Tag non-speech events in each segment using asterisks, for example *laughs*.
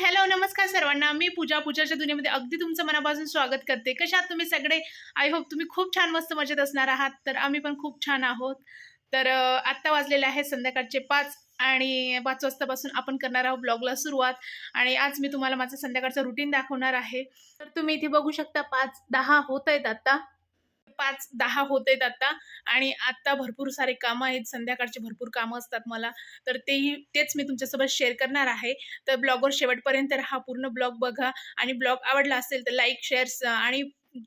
Hello नमस्कार सर्वांना. मी पूजा पूजाच्या दुनियेमध्ये अगदी तुमचं मनापासून स्वागत करते. कशात तुम्ही सगळे? आय होप तुम्ही खूप छान मस्त मजेत असणार आहात. तर आम्ही पण खूप छान आहोत. तर आत्ता वाजलेले आहे संध्याकाळचे पाच आणि पाच वाजतापासून आपण करणार आहोत ब्लॉगला सुरुवात. आणि आज मी तुम्हाला माझं संध्याकाळचं रुटीन दाखवणार आहे. तर तुम्ही इथे बघू शकता पाच दहा होत आहेत आत्ता पाच दहा होत आहेत आत्ता आणि आत्ता भरपूर सारे कामं आहेत. संध्याकाळचे भरपूर कामं असतात मला. तर तेही तेच मी तुमच्यासोबत शेअर करणार आहे. तर ब्लॉगवर शेवटपर्यंत हा पूर्ण ब्लॉग बघा. आणि ब्लॉग आवडला असेल तर लाईक शेअर्स आणि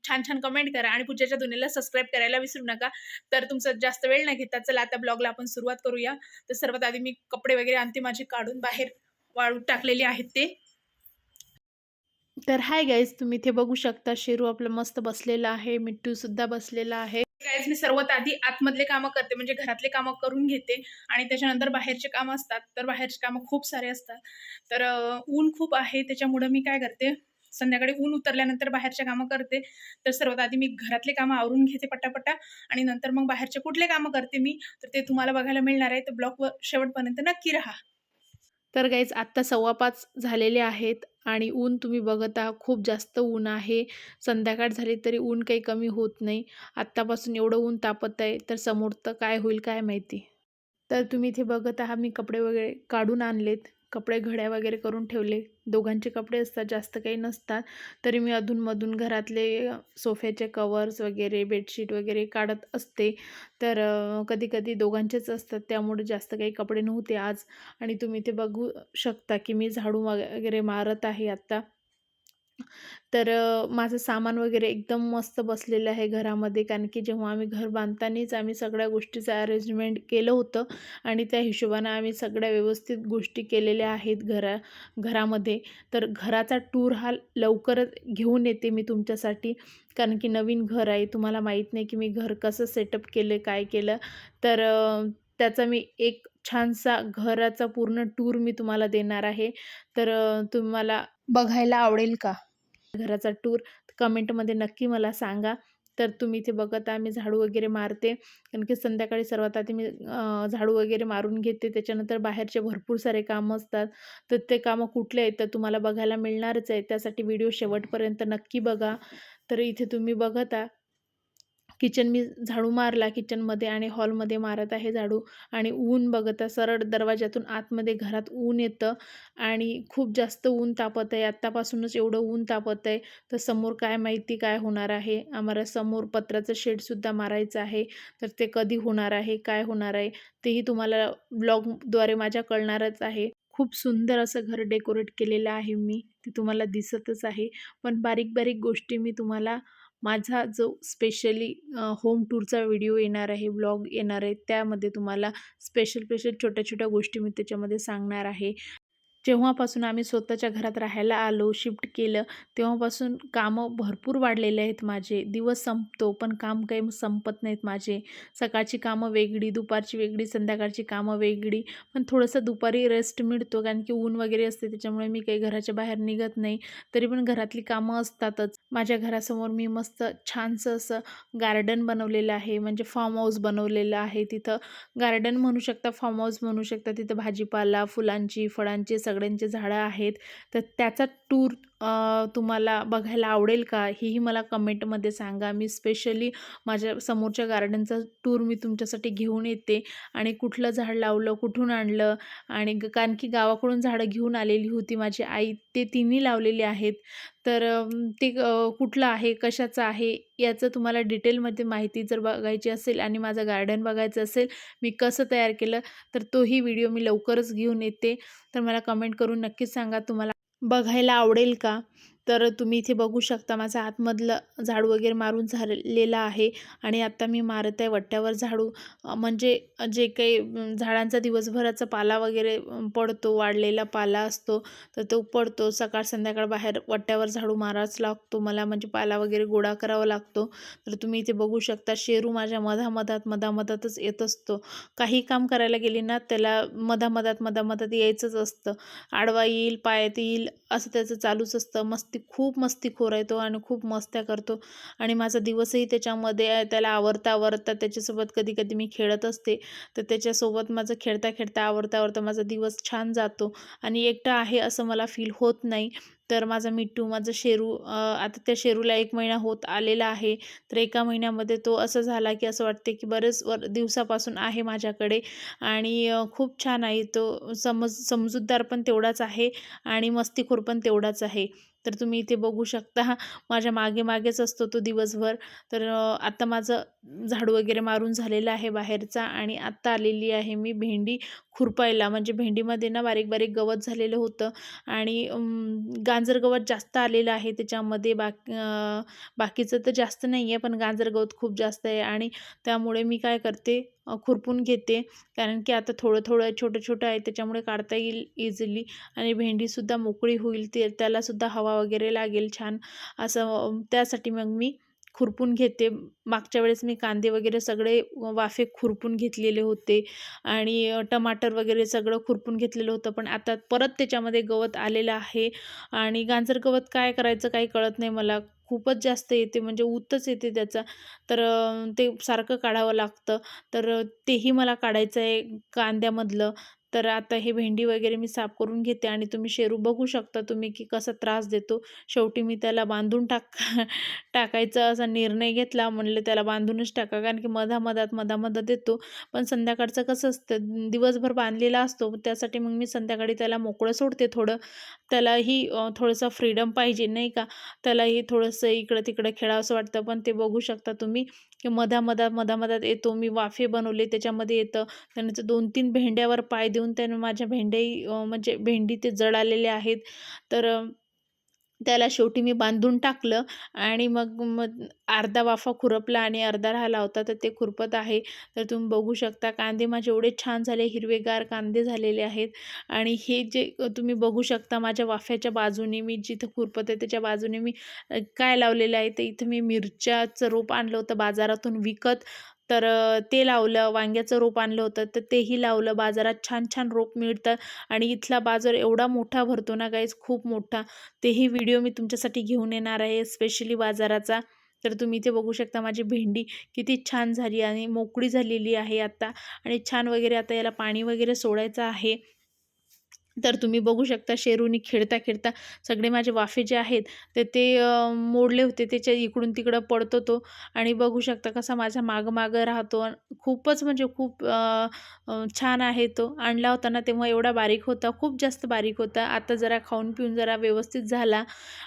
छान छान कमेंट करा. आणि पूजेच्या दुनियेला सबस्क्राईब करायला विसरू नका. तर तुमचा जास्त वेळ नाही घेता चला आता ब्लॉगला आपण सुरुवात करूया. तर सर्वात आधी मी कपडे वगैरे आणते माझे काढून बाहेर वाळू टाकलेले आहेत ते. तर हाय गाईज तुम्ही इथे बघू शकता शेरू आपलं मस्त बसलेला आहे मिट्टू सुद्धा बसलेला आहे. गाईज मी सर्वात आधी आतमधले कामं करते म्हणजे घरातले कामं करून घेते आणि त्याच्यानंतर बाहेरचे कामं असतात. तर बाहेरचे कामं खूप सारे असतात. तर ऊन खूप आहे त्याच्यामुळं मी काय करते? संध्याकाळी ऊन उतरल्यानंतर बाहेरचे कामं करते. तर सर्वात आधी मी घरातले कामं आवरून घेते पटापटा आणि नंतर मग बाहेरचे कुठले कामं करते मी? तर ते तुम्हाला बघायला मिळणार आहे. तर ब्लॉग शेवटपर्यंत नक्की राहा. तर गाईज आत्ता सव्वा पाच झालेले आहेत आणि ऊन तुम्ही बघत आहात खूप जास्त ऊन आहे. संध्याकाळ झाली तरी ऊन काही कमी होत नाही. आत्तापासून एवढं ऊन तापत आहे तर समोर तर काय होईल काय माहिती. तर तुम्ही इथे बघत आहात मी कपडे वगैरे काढून आणलेत. कपडे घड्या वगैरे करून ठेवले. दोघांचे कपडे असतात जास्त काही नसतात. तरी मी अधूनमधून घरातले सोफ्याचे कवर्स वगैरे बेडशीट वगैरे काढत असते. तर कधी कधी दोघांचेच असतात त्यामुळे जास्त काही कपडे नव्हते आज. आणि तुम्ही ते बघू शकता की मी झाडू वगैरे मारत आहे आत्ता तर माझं सामान वगैरे एकदम मस्त बसलेलं आहे घरामध्ये. कारण की जेव्हा आम्ही घर बांधतानाच आम्ही सगळ्या गोष्टीचं अरेंजमेंट केलं होतं. आणि त्या हिशोबानं आम्ही सगळ्या व्यवस्थित गोष्टी केलेल्या आहेत घरा घरामध्ये. तर घराचा टूर हा लवकरच घेऊन येते मी तुमच्यासाठी. कारण की नवीन घर आहे. तुम्हाला माहीत नाही की मी घर कसं सेटअप केलं काय केलं. तर त्याचा मी एक छानसा घराचा पूर्ण टूर मी तुम्हाला देणार आहे. तर तुम्हाला बघायला आवडेल का? घराचा टूर कमेंटमध्ये नक्की मला सांगा. तर तुम्ही इथे बघत आहे मी झाडू वगैरे मारते. कारण की संध्याकाळी सर्वात आधी मी झाडू वगैरे मारून घेते. त्याच्यानंतर बाहेरचे भरपूर सारे कामं असतात. तर ते कामं कुठले आहेत तर तुम्हाला बघायला मिळणारच आहे त्यासाठी व्हिडिओ शेवटपर्यंत नक्की बघा. तर इथे तुम्ही बघता किचन मी झाडू मारला किचनमध्ये आणि हॉलमध्ये मारत आहे झाडू आणि ऊन बघता सरळ दरवाजातून आतमध्ये घरात ऊन येतं आणि खूप जास्त ऊन तापत आहे. आत्तापासूनच एवढं ऊन तापत आहे. तर समोर काय माहिती काय होणार आहे? आम्हाला समोर पत्राचं शेडसुद्धा मारायचं आहे. तर ते कधी होणार आहे? काय होणार आहे? तेही तुम्हाला ब्लॉगद्वारे माझ्या कळणारच आहे. खूप सुंदर असं घर डेकोरेट केलेलं आहे मी. ते तुम्हाला दिसतच आहे. पण बारीक बारीक गोष्टी मी तुम्हाला माझा जो स्पेशली होम टूरचा व्हिडिओ येणार आहे ब्लॉग येणार आहे त्यामध्ये तुम्हाला स्पेशल स्पेशल छोट्या छोट्या गोष्टी मी त्याच्यामध्ये सांगणार आहे. जेव्हापासून आम्ही स्वतःच्या घरात राहायला आलो शिफ्ट केलं तेव्हापासून कामं भरपूर वाढलेले आहेत माझे. दिवस संपतो पण काम काही संपत नाहीत माझे. सकाळची कामं वेगळी दुपारची वेगळी संध्याकाळची कामं वेगळी पण थोडंसं दुपारी रेस्ट मिळतो कारण की ऊन वगैरे असते त्याच्यामुळे मी काही घराच्या बाहेर निघत नाही. तरी पण घरातली कामं असतातच. माझ्या घरासमोर मी मस्त छानसं असं गार्डन बनवलेलं आहे म्हणजे फार्म हाऊस बनवलेलं आहे. तिथं गार्डन म्हणू शकता फार्म हाऊस म्हणू शकता तिथं भाजीपाला फुलांची फळांची सगळ्यांची झाडं आहेत. तर त्याचा टूर तुम्हाला बघायला आवडेल का? हेही मला कमेंटमध्ये सांगा. मी स्पेशली माझ्या समोरच्या गार्डनचा टूर मी तुमच्यासाठी घेऊन येते. आणि कुठलं झाड लावलं कुठून आणलं? आणि ग- कारण की गावाकडून झाडं घेऊन आलेली होती माझी आई. ते तिन्ही लावलेली आहेत. तर ते कुठलं आहे? कशाचं आहे? याचं तुम्हाला डिटेलमध्ये माहिती जर बघायची असेल आणि माझं गार्डन बघायचं असेल मी कसं तयार केलं? तर तोही व्हिडिओ मी लवकरच घेऊन येते. तर मला कमेंट करून नक्कीच सांगा तुम्हाला बघायला आवडेल का? तर तुम्ही इथे बघू शकता माझं आतमधलं झाडू वगैरे मारून झालेलं आहे आणि आत्ता मी मारत आहे वट्ट्यावर झाडू. म्हणजे जे काही झाडांचा दिवसभराचा पाला वगैरे पडतो वाढलेला पाला असतो तर तो पडतो. सकाळ संध्याकाळ बाहेर वट्ट्यावर झाडू मारावाच लागतो मला म्हणजे पाला वगैरे गोळा करावा लागतो. तर तुम्ही इथे बघू शकता शेरू माझ्या मधामधात मधामधातच येत असतो. काही काम करायला गेली ना त्याला मधामधात मधामधात यायचंच असतं. आडवा येईल पायात येईल असं त्याचं चालूच असतं. मस्त मस्ती खूप मस्तीखोर आहे तो आणि खूप मस्त्या करतो. आणि माझा दिवसही त्याच्यामध्ये त्याला आवरता आवरता त्याच्यासोबत कधी कधी मी खेळत असते. तर त्याच्यासोबत माझं खेळता खेळता आवडता आवरता माझा दिवस छान जातो. आणि एकटा आहे असं मला फील होत नाही. तर माझा मिट्टू माझं शेरू आता त्या शेरूला एक महिना होत आलेला आहे. तर एका महिन्यामध्ये तो असं झाला की असं वाटते की बरेच वर दिवसापासून आहे माझ्याकडे. आणि खूप छान आहे. तो समज समजूतदार पण तेवढाच आहे आणि मस्तीखोर पण तेवढाच आहे. तर तुम्ही इथे बघू शकता. माझ्या मागे मागेच असतो तो दिवसभर. तर आत्ता माझं झाडू वगैरे मारून झालेलं आहे बाहेरचा आणि आत्ता आलेली आहे मी भेंडी. खुरपायला म्हणजे भेंडीमध्ये ना बारीक बारीक गवत झालेलं होतं आणि गाजर गवत जास्त आलेलं आहे त्याच्यामध्ये बाक बाकीचं तर जास्त नाही आहे पण गाजर गवत खूप जास्त आहे आणि त्यामुळे मी काय करते खुरपून घेते. कारण की आता थोडं थोडं छोटं छोटं आहे त्याच्यामुळे काढता येईल इझिली आणि भेंडीसुद्धा मोकळी होईल ते त्यालासुद्धा हवा वगैरे लागेल छान. असं त्यासाठी मग मी खुरपून घेते. मागच्या वेळेस मी कांदे वगैरे सगळे वाफे खुरपून घेतलेले होते आणि टमाटर वगैरे सगळं खुरपून घेतलेलं होतं. पण आता परत त्याच्यामध्ये गवत आलेलं आहे आणि गांजर गवत काय करायचं काही कळत नाही मला. खूपच जास्त येते म्हणजे ऊतच येते त्याचा. तर ते सारखं काढावं लागतं. तर तेही मला काढायचं आहे कांद्यामधलं. तर आता हे भेंडी वगैरे मी साफ करून घेते आणि तुम्ही शेरू बघू शकता तुम्ही की कसा त्रास देतो. शेवटी मी त्याला बांधून टाक टाकायचा असा निर्णय घेतला. म्हणलं त्याला बांधूनच टाका कारण की मधामधात मधामधात देतो. पण संध्याकाळचं कसं असतं दिवसभर बांधलेला असतो. त्यासाठी मग मी संध्याकाळी त्याला मोकळं सोडते थोडं. त्यालाही थोडंसं फ्रीडम पाहिजे नाही का? त्यालाही थोडंसं इकडं तिकडं खेळावंसं वाटतं. पण ते बघू शकता तुम्ही. की मधा मधात मधा मधात येतो. मी वाफे बनवले त्याच्यामध्ये येतं. त्यानंतर दोन तीन भेंड्यावर पाय देऊन त्याने माझ्या भेंड्याही म्हणजे भेंडी ते जळालेले आहेत. तर त्याला शेवटी मी बांधून टाकलं आणि मग मग अर्धा वाफा खुरपला आणि अर्धा राहिला होता तर ते खुरपत आहे. तर तुम्ही बघू शकता कांदे माझे एवढे छान झाले हिरवेगार कांदे झालेले आहेत. आणि हे जे तुम्ही बघू शकता माझ्या वाफ्याच्या बाजूने मी जिथं खुरपत आहे त्याच्या बाजूने मी काय लावलेलं आहे तर इथं मी मिरच्याचं रोप आणलं होतं बाजारातून विकत. तर ते लावलं वांग्याचं रोप आणलं होतं तर तेही लावलं. बाजारात छान छान रोप मिळतं आणि इथला बाजार एवढा मोठा भरतो ना गाईज खूप मोठा. तेही व्हिडिओ मी तुमच्यासाठी घेऊन येणार आहे स्पेशली बाजाराचा. तर तुम्ही इथे बघू शकता माझी भेंडी किती छान झाली आणि मोकळी झालेली आहे आत्ता आणि छान वगैरे आता याला पाणी वगैरे सोडायचं आहे. तर तुम्ही बघू शकता शेरूनी खेळता खेळता सगळे माझे वाफे जे आहेत तर ते मोडले होते. त्याच्या इकडून तिकडं पडतो तो आणि बघू शकता कसा माझा मागं मागं राहतो खूपच म्हणजे खूप छान आहे तो. आणला होता ना तेव्हा एवढा बारीक होता खूप जास्त बारीक होता. आता जरा खाऊन पिऊन जरा व्यवस्थित झाला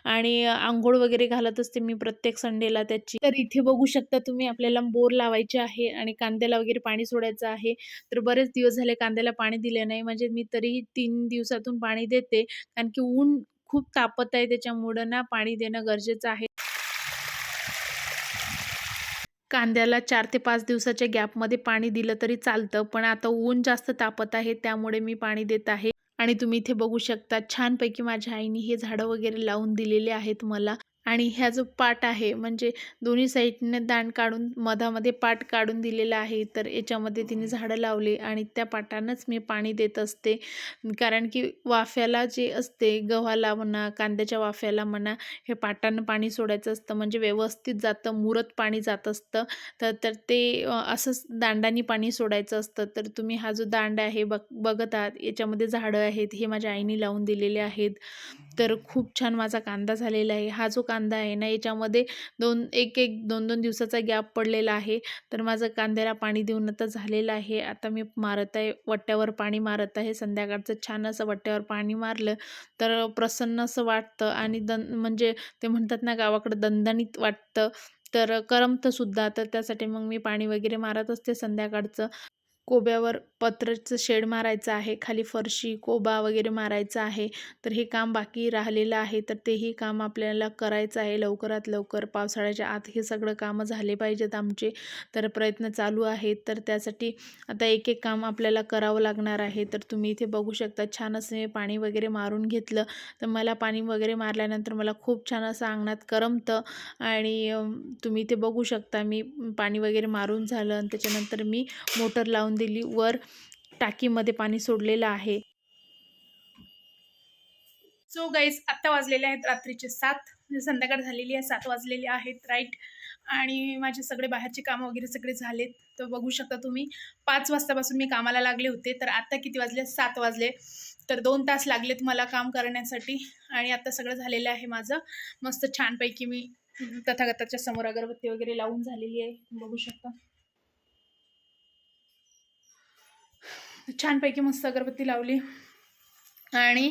आणि आंघोळ वगैरे घालत असते मी प्रत्येक संडेला त्याची. तर इथे बघू शकता तुम्ही आपल्याला बोर लावायचे आहे आणि कांद्याला वगैरे पाणी सोडायचं आहे. तर बरेच दिवस झाले कांद्याला पाणी दिले नाही. म्हणजे मी तरीही तीन दिवसातून पाणी देते. कारण की ऊन खूप तापत आहे त्याच्यामुळं ना पाणी देणं गरजेचं आहे. कांद्याला चार ते पाच दिवसाच्या गॅपमध्ये पाणी दिलं तरी चालतं. पण आता ऊन जास्त तापत आहे त्यामुळे मी पाणी देत आहे. आणि तुम्ही इथे बघू शकता छानपैकी माझ्या आईने हे झाडं वगैरे लावून दिलेले आहेत मला. आणि ह्या जो पाट आहे म्हणजे दोन्ही साईडने दांड काढून मधामध्ये पाट काढून दिलेला आहे तर याच्यामध्ये तिने झाडं लावले आणि त्या पाटानंच मी पाणी देत असते. कारण की वाफ्याला जे असते गव्हाला म्हणा कांद्याच्या वाफ्याला म्हणा हे पाटानं पाणी सोडायचं असतं म्हणजे व्यवस्थित जातं मुरत पाणी जात असतं. तर तर ते असंच दांडानी पाणी सोडायचं असतं. तर तुम्ही हा जो दांड आहे बघ बघत आहात याच्यामध्ये झाडं आहेत हे माझ्या आईने लावून दिलेले आहेत. तर खूप छान माझा कांदा झालेला आहे. हा जो कांदा कांदा आहे ना याच्यामध्ये दोन एक एक दोन दोन दिवसाचा गॅप पडलेला आहे. तर माझं कांद्याला पाणी देऊन आता झालेलं आहे. आता मी मारत आहे वट्ट्यावर पाणी मारत आहे. संध्याकाळचं छान असं वट्ट्यावर पाणी मारलं तर प्रसन्न असं वाटतं आणि दन म्हणजे ते म्हणतात ना गावाकडं दणदणीत वाटतं. तर करमतं सुद्धा. तर त्यासाठी मग मी पाणी वगैरे मारत असते संध्याकाळचं. कोब्यावर पत्र्याचं शेड मारायचं आहे खाली फरशी कोबा वगैरे मारायचा आहे तर हे काम बाकी राहिलेलं आहे तर तेही काम आपल्याला करायचं आहे. लवकरात लवकर पावसाळ्याच्या आत हे सगळं कामं झाले पाहिजेत आमचे तर प्रयत्न चालू आहेत. तर त्यासाठी आता एक एक काम आपल्याला करावं लागणार आहे. तर तुम्ही इथे बघू शकता छान असं मी पाणी वगैरे मारून घेतलं. तर मला पाणी वगैरे मारल्यानंतर मला खूप छान असं अंगणात करमतं आणि तुम्ही इथे बघू शकता मी पाणी वगैरे मारून झालं आणि त्याच्यानंतर मी मोटर लावून दिली. वर टाकीमध्ये पाणी सोडलेलं आहे. सो गाईज आत्ता वाजलेले आहेत रात्रीचे सात. म्हणजे संध्याकाळ झालेली आहे सात वाजलेले आहेत राईट आणि माझे सगळे बाहेरचे कामं वगैरे सगळे झालेत. तर बघू शकता तुम्ही पाच वाजतापासून मी कामाला लागले होते. तर आत्ता किती वाजले? सात वाजले. तर दोन तास लागलेत मला काम करण्यासाठी. आणि आत्ता सगळं झालेलं आहे माझं. मस्त छानपैकी मी तथागताच्या समोर अगरबत्ती वगैरे लावून झालेली आहे. बघू शकता. छानपैकी मस्त अगरबत्ती लावली. आणि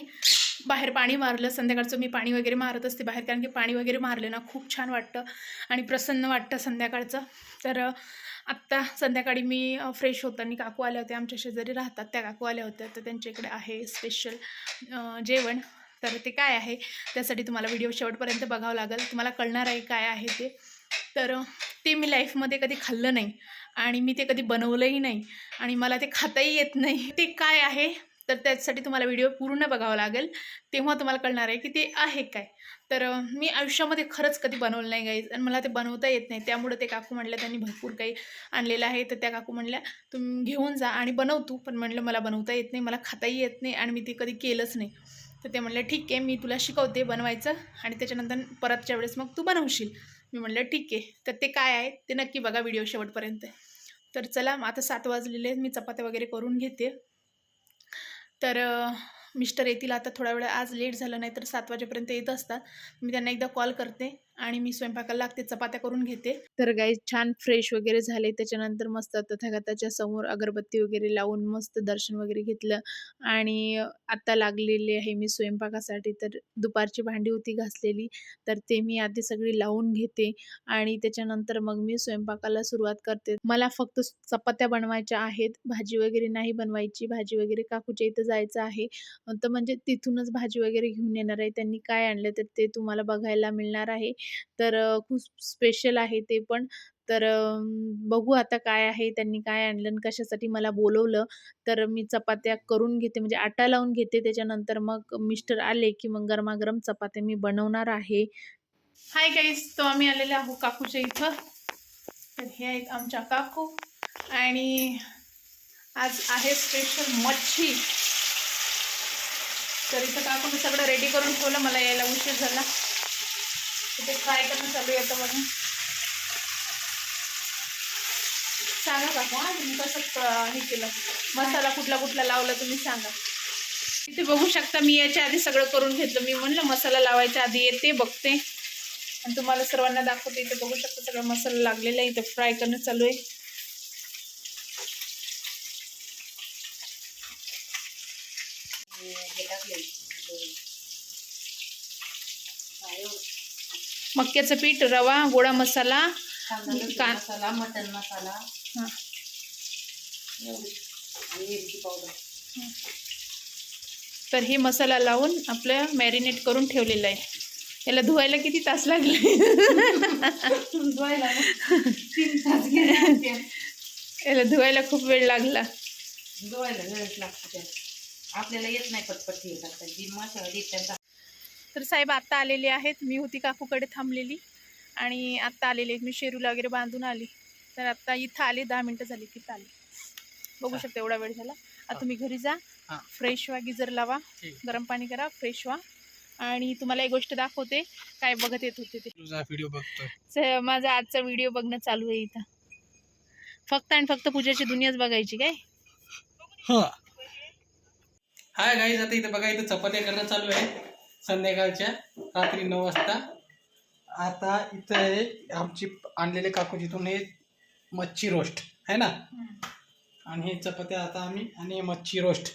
बाहेर पाणी मारलं संध्याकाळचं मी पाणी वगैरे मारत असते बाहेर कारण की पाणी वगैरे मारले ना खूप छान वाटतं आणि प्रसन्न वाटतं संध्याकाळचं. तर आत्ता संध्याकाळी मी फ्रेश होताना काकू आल्या होत्या आमच्या शेजारी राहतात. त्या काकू आल्या होत्या. तर त्यांच्या इकडे आहे स्पेशल जेवण. तर ते काय आहे त्यासाठी तुम्हाला व्हिडिओ शेवटपर्यंत बघावं लागेल. तुम्हाला कळणार आहे काय आहे ते. तर ते मी लाईफमध्ये कधी खाल्लं नाही आणि मी ते कधी बनवलंही नाही आणि मला ते खाताही येत नाही. ते काय आहे? तर त्याच्यासाठी तुम्हाला व्हिडिओ पूर्ण बघावा लागेल. तेव्हा तुम्हाला कळणार आहे की ते आहे काय. तर मी आयुष्यामध्ये खरंच कधी बनवलं नाही गाईज आणि मला ते बनवता येत नाही. त्यामुळे ते काकू म्हणलं त्यांनी भरपूर काही आणलेलं आहे. तर त्या काकू म्हणल्या तुम्ही घेऊन जा आणि बनव तू. पण म्हणलं मला बनवता येत नाही मला खाताही येत नाही आणि मी ते कधी केलंच नाही. तर ते म्हणलं ठीक आहे मी तुला शिकवते बनवायचं आणि त्याच्यानंतर परतच्या वेळेस मग तू बनवशील. मी म्हणलं ठीक आहे. तर ते काय आहे ते नक्की बघा व्हिडिओ शेवटपर्यंत. तर चला मग आता सात वाजलेले आहेत मी चपात्या वगैरे करून घेते. तर मिस्टर येतील आता थोडा वेळ आज लेट झालं नाही तर सात वाजेपर्यंत येत असतात. मी त्यांना एकदा कॉल करते. आणि मी स्वयंपाकाला लागते चपात्या करून घेते. तर गाई छान फ्रेश वगैरे झाले. त्याच्यानंतर मस्त तथागताच्या समोर अगरबत्ती वगैरे लावून मस्त दर्शन वगैरे घेतलं. आणि आता लागलेले आहे मी स्वयंपाकासाठी. तर दुपारची भांडी होती घासलेली. तर ते मी आधी सगळी लावून घेते. आणि त्याच्यानंतर मग मी स्वयंपाकाला सुरुवात करते. मला फक्त चपात्या बनवायच्या आहेत. भाजी वगैरे नाही बनवायची. भाजी वगैरे काकूच्या इथं जायचं आहे. तर म्हणजे तिथूनच भाजी वगैरे घेऊन येणार आहे. त्यांनी काय आणलं तर ते तुम्हाला बघायला मिळणार आहे. तर खूप स्पेशल आहे ते पण. तर बघू आता काय आहे त्यांनी काय आणलं आणि कशासाठी मला बोलवलं. तर मी चपात्या करून घेते म्हणजे आटा लावून घेते. त्याच्यानंतर मग मिस्टर आले की मग गरमागरम चपात्या मी बनवणार आहे. हाय गाईज तो आम्ही आलेले आहो काकूच्या इथं. तर हे आहेत आमच्या काकू. आणि आज आहे स्पेशल मच्छी. तर इथं काकूने सगळं रेडी करून ठेवलं. मला यायला उशीर झाला. तिथे फ्राय करणं चालू आहे आता सांगा बाबा हां तुम्ही कसं हे केलं? मसाला कुठला कुठला लावला तुम्ही सांगा. इथे बघू शकता मी याच्या आधी सगळं करून घेतलं. मी म्हणलं मसाला लावायच्या आधी येते बघते. आणि तुम्हाला सर्वांना दाखवते इथे बघू शकता सगळा मसाला लागलेला आहे. इथे फ्राय करणं चालू आहे. मक्याचं पीठ रवा गोडा मसाला का- मसाला मटन मसाला. हां. मिरची पावडर. तर हे मसाला लावून आपलं मॅरिनेट करून ठेवलेलं आहे. याला धुवायला किती तास लागले? धुवायला. याला धुवायला खूप वेळ लागला. धुवायला वेळच लागतो आपल्याला येत नाही पटपट हे करता जी मसाला तर साहेब आत्ता आलेले आहेत. मी होती काकूकडे थांबलेली आणि आत्ता आलेले मी शेरूला वगैरे बांधून आली. तर आत्ता इथं आले. दहा मिनटं झाली तिथं आले. बघू शकता एवढा वेळ झाला. आता तुम्ही घरी जा. फ्रेश व्हा गिजर लावा. गरम पाणी करा. फ्रेश व्हा आणि तुम्हाला एक गोष्ट दाखवते. काय बघत येत होते ते. माझा आजचा व्हिडिओ बघणं चालू आहे इथं. फक्त आणि फक्त पूजाची दुनियाच बघायची काय? हाय गाईज आता इथं बघा इथं चपात्या करणं चालू आहे. संध्याकाळच्या रात्री नऊ वाजता. आता इथं आहे आमची आणलेले काकू तिथून हे मच्छी रोस्ट आहे ना? आणि हे चपात्या आता आम्ही आणि हे मच्छी रोस्ट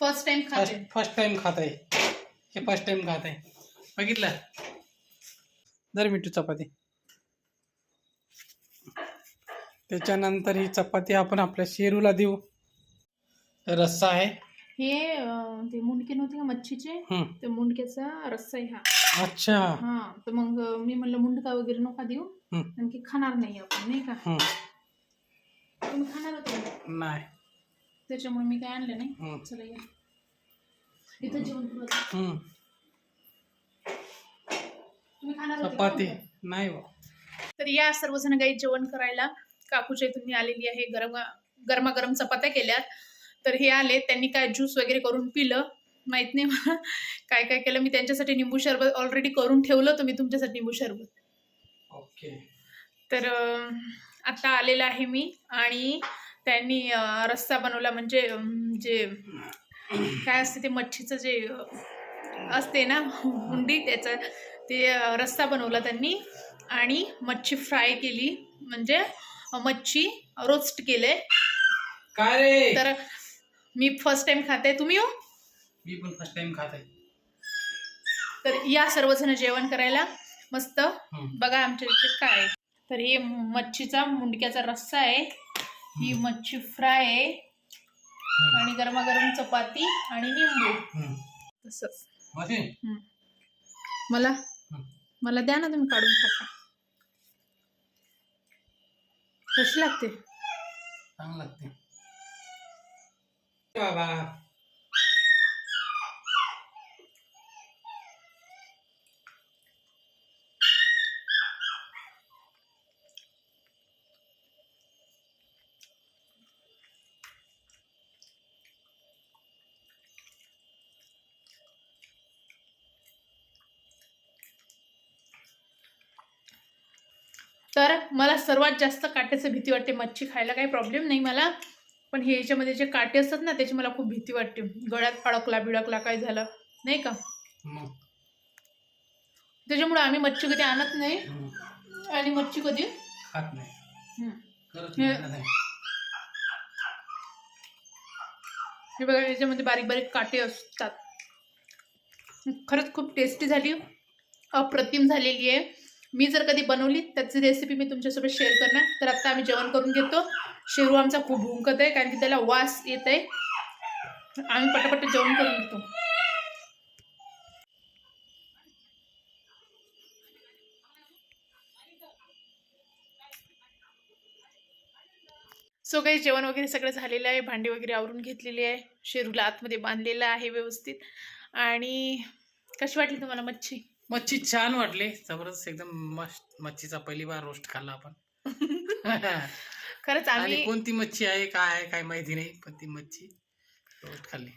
फर्स्ट टाइम फर्स्ट खाते फर्स्ट टाइम खात आहे. हे फर्स्ट टाइम खात आहे. बघितलं? दर मिठू चपाती. त्याच्यानंतर ही चपाती आपण आपल्या शेरूला देऊ. रस्सा आहे. हे अं, ते मुंडके नव्हते का मच्छीचे हम्म. ते मुंडक्याचा रस्सा आहे हा अच्छा हा तर मग अं, मी म्हणलं मुंडका वगैरे नका देऊ हम्म. आणखी खाणार नाही आपण नाही का हम्म. तुम्ही खाणार होते का? नाही त्याच्यामुळे मी काय आणलं नाही हम्म. चला या इथं जेवण करू आता. हम्म. तुम्ही खाणार होते का? चपाती नाही बा तर या सर्वजण काही जेवण करायला काकूच्या इथून मी आलेली आहे गरम गरमागरम चपात्या केल्यात तर हे आले. त्यांनी काय ज्यूस वगैरे करून पिलं. माहीत नाही मला. काय काय केलं. मी त्यांच्यासाठी निंबू सरबत ऑलरेडी करून ठेवलं होतं. मी तुमच्यासाठी निंबू सरबत ओके तर आता आलेलं आहे मी. आणि त्यांनी रस्सा बनवला. म्हणजे जे काय असते ते मच्छीचं जे असते ना हुंडी त्याचं ते रस्सा बनवला त्यांनी. आणि मच्छी फ्राय केली. म्हणजे मच्छी रोस्ट केले तर मी फर्स्ट टाइम खाते तुम्ही हो? मी पण फर्स्ट टाइम खात आहे तर या सर्वजण जेवण करायला मस्त. बघा आमच्या इथे काय आहे. तर हे मच्छीचा मुंडक्याचा रस्सा आहे. ही मच्छी फ्राय आहे. आणि गरमागरम चपाती आणि निंबू. तसंच. मला. मला द्या ना तुम्ही काढून खाता कशी लागते? चांगलं लागते. बाबा तर मला सर्वात जास्त काट्याचं भीती वाटते मच्छी खायला काही प्रॉब्लेम नाही मला. पण हे याच्यामध्ये जे काटे असतात ना त्याची मला खूप भीती वाटते. गळ्यात अडकला बिडकला काय झालं? नाही का? त्याच्यामुळे आम्ही मच्छी कधी आणत नाही. आणि मच्छी कधी खात नाही. हे- नाही हे बघा याच्यामध्ये बारीक बारीक काटे असतात. खरंच खूप टेस्टी झाली. अप्रतिम झालेली आहे. मी जर कधी बनवली त्याची रेसिपी मी तुमच्यासोबत शेअर करणार. तर आता आम्ही जेवण करून घेतो. शेरू आमचा खूप भुंकत आहे कारण की त्याला वास येत आहे. आम्ही पटापट जेवण करून घेतो. सो काही जेवण वगैरे सगळं झालेलं आहे भांडी वगैरे आवरून घेतलेली आहे. शेरूला आतमध्ये बांधलेलं आहे व्यवस्थित. आणि कशी वाटली तुम्हाला मच्छी? मच्छी छान वाटली. जबरदस्त एकदम मस्त मच्छीचा पहिली बार रोस्ट खाल्ला आपण. *laughs* खरंच आणि आम्ही कोणती मच्छी आहे काय आहे काय माहिती नाही पण ती मच्छी खाल्ली.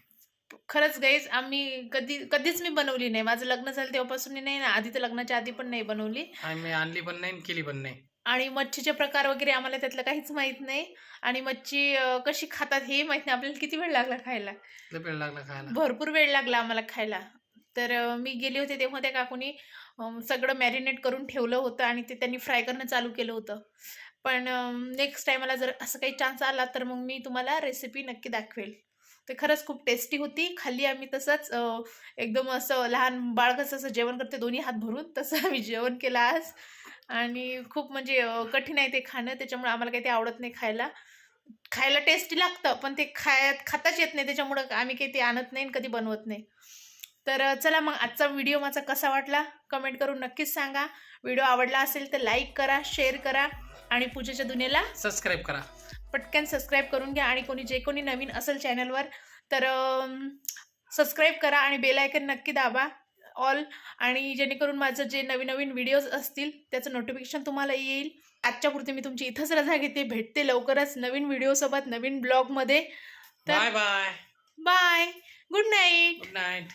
खरंच गाईज आम्ही कधी कधीच मी बनवली नाही. माझं लग्न झालं तेव्हापासून मी नाही ना आधी तर लग्नाच्या आधी पण नाही बनवली. आम्ही आणली पण नाही आणि केली पण नाही. आणि मच्छीचे प्रकार वगैरे आम्हाला त्यातलं काहीच माहीत नाही. आणि मच्छी अं, कशी खातात हे माहीत नाही. आपल्याला किती वेळ लागला खायला? लय वेळ लागला खायला. भरपूर वेळ लागला आम्हाला खायला. तर अं, मी गेले होते तेव्हा त्या काकूनी अं, सगळं मॅरिनेट करून ठेवलं होतं आणि ते त्यांनी फ्राय करणं चालू केलं होतं. पण नेक्स्ट टायमाला जर असं काही चान्स आला तर मग मी तुम्हाला रेसिपी नक्की दाखवेल. ते खरंच खूप टेस्टी होती. खाल्ली आम्ही तसंच एकदम असं लहान बाळ कसं असं जेवण करते दोन्ही हात भरून तसं आम्ही जेवण केलं आज. आणि खूप म्हणजे कठीण आहे ते खाणं त्याच्यामुळे आम्हाला काही ते आवडत नाही खायला. खायला टेस्टी लागतं पण ते खाय खाताच येत नाही. त्याच्यामुळं आम्ही काही ते आणत नाही आणि कधी बनवत नाही. तर चला मग आजचा व्हिडिओ माझा कसा वाटला? कमेंट करून नक्कीच सांगा. व्हिडिओ आवडला असेल तर लाईक करा शेअर करा. आणि पूजेच्या दुनियेला सबस्क्राईब करा. पटकन सबस्क्राईब करून घ्या. आणि कोणी जे कोणी नवीन असेल चॅनलवर तर सबस्क्राईब करा आणि बेल आयकन नक्की दाबा. ऑल आणि जेणेकरून माझं जे नवीन नवीन व्हिडिओज असतील त्याचं नोटिफिकेशन तुम्हाला येईल. आजच्या पुरते मी तुमची इथंच रजा घेते. भेटते लवकरच नवीन व्हिडिओसोबत नवीन ब्लॉगमध्ये तर bye bye bye good night good night